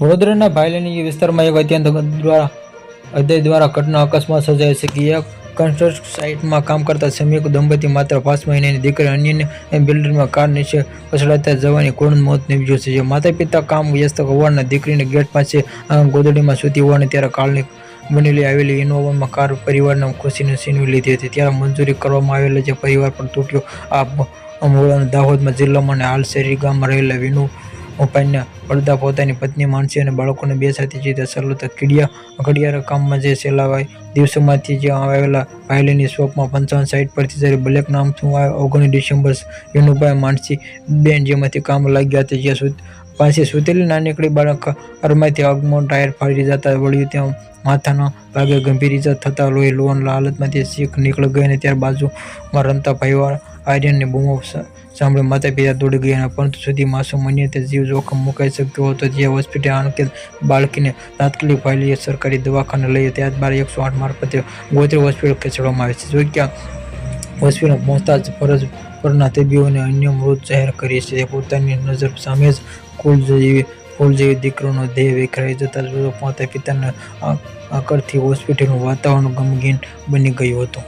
વડોદરાના ભાઈલેની વિસ્તારમાં એક અત્યંત દ્વારા, હૃદય દ્વારા ઘટના અકસ્માત સર્જાય છે કે એક કન્સ્ટ્રક્શન સાઇટમાં કામ કરતા શ્રમિક દંપતી માત્ર પાંચ મહિનાની દીકરી અન્યને બિલ્ડરમાં કાર નીચે પછડાતા જવાની કરુણ મોત નીપજ્યું છે. જે માતા પિતા કામ વ્યસ્ત હોવાના દીકરીને ગેટ પાસે ગોદડીમાં સૂતી હોવાની ત્યારે કાલની બનેલી આવેલી ઇનોવામાં કાર પરિવારના ખુશીને છીનવી લીધી હતી. ત્યારે મંજૂરી કરવામાં આવેલી જે પરિવાર પણ તૂટ્યો. આ દાહોદમાં જિલ્લામાં અને હાલ શેરી ગામમાં રહેલા વિનુ ઉપાયના પડદા પોતાની પત્ની, માનસી અને બાળકોને બે સાથે જીતે સરળતા કીડિયા ઘડિયાળ કામમાં જે સેલાવાય, દિવસોમાંથી જે આવેલા ભાયલીની શોપમાં પંચાવન સાઈડ પરથી જ્યારે બ્લેક નામ થયું ઓગણીસ ડિસેમ્બર યુનુભાઈ માનસી બેન જેમાંથી કામ લાગ્યા હતા, જ્યાં સુધ પાસે સુતેલી નાનકડી બાળક અરમાંથી આગમો ટાયર ફાડી જતા વળ્યું ત્યાં માથાના ભાગે ગંભીર ઇજા થતા લોહી લોન હાલતમાંથી શીખ નીકળી ગઈ અને ત્યાર બાજુમાં રમતા ભાઈવાળ આર્યનની બૂમો સાંભળી માતા પિતા દોડી ગયા પરંતુ સુધી માસૂમ તે જીવ જોખમ મુકાઈ શકતો હતો. જે હોસ્પિટલ આણકે બાળકીને તાત્કાલિક ફાયલી સરકારી દવાખાને લઈ ત્યારબાદ એકસો આઠ મારફતે ગોત્રી હોસ્પિટલ ખસેડવામાં આવે છે. જો કે હોસ્પિટલ પહોંચતા જ ફરજ પરના તબીબોને અન્ય મૃત જાહેર કરી છે. પોતાની નજર સામે જ કુલ જેવી ફૂલ જેવી દીકરોનો દેહ વિખરાઈ જતા જ માતા પિતાને આકરથી હોસ્પિટલનું વાતાવરણ ગમગીન બની ગયું હતું.